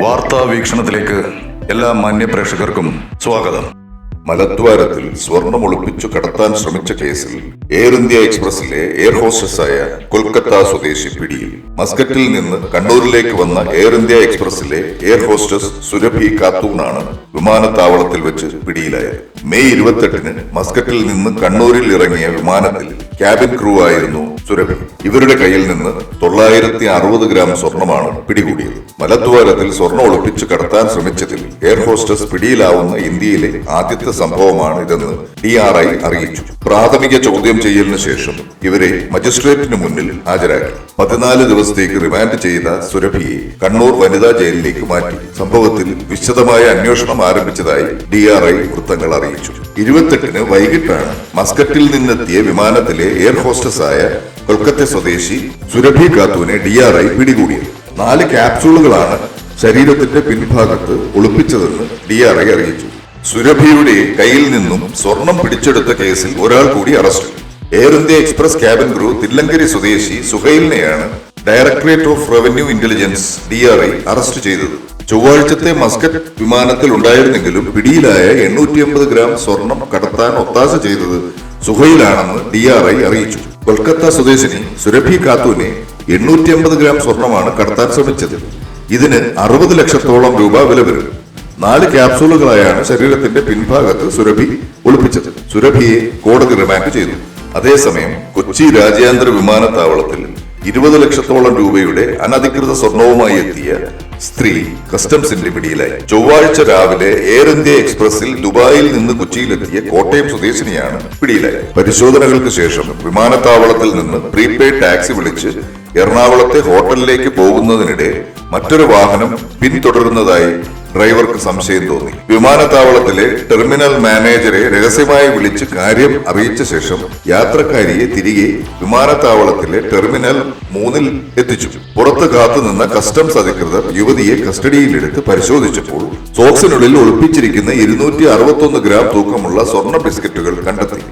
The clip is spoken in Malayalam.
വാർത്താ വീക്ഷണത്തിലേക്ക് എല്ലാ മാന്യ പ്രേക്ഷകർക്കും സ്വാഗതം. മലദ്വാരത്തിൽ സ്വർണം ഒളിപ്പിച്ചു കടത്താൻ ശ്രമിച്ച കേസിൽ എയർ ഇന്ത്യ എക്സ്പ്രസിലെ എയർ ഹോസ്റ്റസായ കൊൽക്കത്ത സ്വദേശി പിടിയിൽ. മസ്കറ്റിൽ നിന്ന് കണ്ണൂരിലേക്ക് വന്ന എയർ ഇന്ത്യ എക്സ്പ്രസിലെ എയർ ഹോസ്റ്റസ് സുരഭി ഖാത്തൂണാണ് വിമാനത്താവളത്തിൽ വെച്ച് പിടിയിലായത്. മെയ് ഇരുപത്തെട്ടിന് മസ്കറ്റിൽ നിന്ന് കണ്ണൂരിൽ ഇറങ്ങിയ വിമാനത്തിൽ ക്യാബിൻ ക്രൂ ആയിരുന്നു സുരഭി. ഇവരുടെ കയ്യിൽ നിന്ന് തൊള്ളായിരത്തി അറുപത് ഗ്രാം സ്വർണമാണ് പിടികൂടിയത്. മലദ്വാരത്തിൽ സ്വർണം ഒളിപ്പിച്ചു കടത്താൻ ശ്രമിച്ചതിൽ എയർ ഹോസ്റ്റസ് പിടിയിലാവുന്ന ഇന്ത്യയിലെ ആദ്യത്തെ സംഭവമാണ് ഇതെന്ന് ഡി ആർ ഐ അറിയിച്ചു. പ്രാഥമിക ചോദ്യം ചെയ്യലിന് ശേഷം ഇവരെ മജിസ്ട്രേറ്റിന് മുന്നിൽ ഹാജരാക്കി. പതിനാല് ദിവസത്തേക്ക് റിമാൻഡ് ചെയ്ത സുരഭിയെ കണ്ണൂർ വനിതാ ജയിലിലേക്ക് മാറ്റി. സംഭവത്തിൽ വിശദമായ അന്വേഷണം ആരംഭിച്ചതായി ഡി ആർ ഐ വൃത്തങ്ങൾ അറിയിച്ചു. ഇരുപത്തെട്ടിന് വൈകിട്ടാണ് മസ്കറ്റിൽ നിന്നെത്തിയ വിമാനത്തിലെ എയർ ഹോസ്റ്റസ് ആയ കൊൽക്കത്ത സ്വദേശി സുരഭി ഖാത്തുവിനെ ഡി ആർ ഐ പിടികൂടിയത്. നാല് ക്യാപ്സൂളുകളാണ് ശരീരത്തിന്റെ പിൻഭാഗത്ത് ഒളിപ്പിച്ചതെന്ന് ഡി ആർ ഐ അറിയിച്ചു. സുരഭിയുടെ കയ്യിൽ നിന്നും സ്വർണം പിടിച്ചെടുത്ത കേസിൽ ഒരാൾ കൂടി arrest. Air India express cabin crew Thillankeri സ്വദേശി സുഹൈലിനെയാണ് directorate of revenue intelligence D R I arrest ചെയ്തത്. ചൊവ്വാഴ്ചത്തെ മസ്കറ്റ് വിമാനത്തിൽ ഉണ്ടായിരുന്നെങ്കിലും പിടിയിലായ എണ്ണൂറ്റി അമ്പത് ഗ്രാം സ്വർണം കടത്താൻ ഒത്താശ ചെയ്തത് സുഹൈലാണെന്ന് ഡി ആർ ഐ അറിയിച്ചു. കൊൽക്കത്ത സ്വദേശിനി സുരഭി ഖാത്തൂനെ എണ്ണൂറ്റി അമ്പത് ഗ്രാം സ്വർണമാണ് കടത്താൻ ശ്രമിച്ചത്. ഇതിന് അറുപത് ലക്ഷത്തോളം രൂപ വില വരും നാല് ക്യാപ്സൂളുകളായാണ് ശരീരത്തിന്റെ പിൻഭാഗത്ത് സുരഭി ഒളിപ്പിച്ചത്. സുരഭിയെ കോടതി റിമാൻഡ് ചെയ്തു. അതേസമയം കൊച്ചി രാജ്യാന്തര വിമാനത്താവളത്തിൽ ഇരുപത് ലക്ഷത്തോളം രൂപയുടെ അനധികൃത സ്വർണവുമായി എത്തിയ സ്ത്രീ കസ്റ്റംസിന്റെ പിടിയിലായി. ചൊവ്വാഴ്ച രാവിലെ എയർ ഇന്ത്യ എക്സ്പ്രസിൽ ദുബായിൽ നിന്ന് കൊച്ചിയിലെത്തിയ കോട്ടയം സ്വദേശിനിയാണ് പിടിയിലായത് പരിശോധനകൾക്ക് ശേഷം വിമാനത്താവളത്തിൽ നിന്ന് പ്രീപെയ്ഡ് ടാക്സി വിളിച്ച് എറണാകുളത്തെ ഹോട്ടലിലേക്ക് പോകുന്നതിനിടെ മറ്റൊരു വാഹനം പിന്തുടരുന്നതായി ഡ്രൈവർക്ക് സംശയം തോന്നി. വിമാനത്താവളത്തിലെ ടെർമിനൽ മാനേജരെ രഹസ്യമായി വിളിച്ച് കാര്യം അറിയിച്ച ശേഷം യാത്രക്കാരിയെ തിരികെ വിമാനത്താവളത്തിലെ ടെർമിനൽ മൂന്നിൽ എത്തിച്ചു. പുറത്ത് കാത്തുനിന്ന കസ്റ്റംസ് അധികൃതർ യുവതിയെ കസ്റ്റഡിയിലെടുത്ത് പരിശോധിച്ചപ്പോൾ സോക്സിനുള്ളിൽ ഒളിപ്പിച്ചിരിക്കുന്ന ഇരുന്നൂറ്റി അറുപത്തൊന്ന് ഗ്രാം തൂക്കമുള്ള സ്വർണ ബിസ്ക്കറ്റുകൾ കണ്ടെത്തി.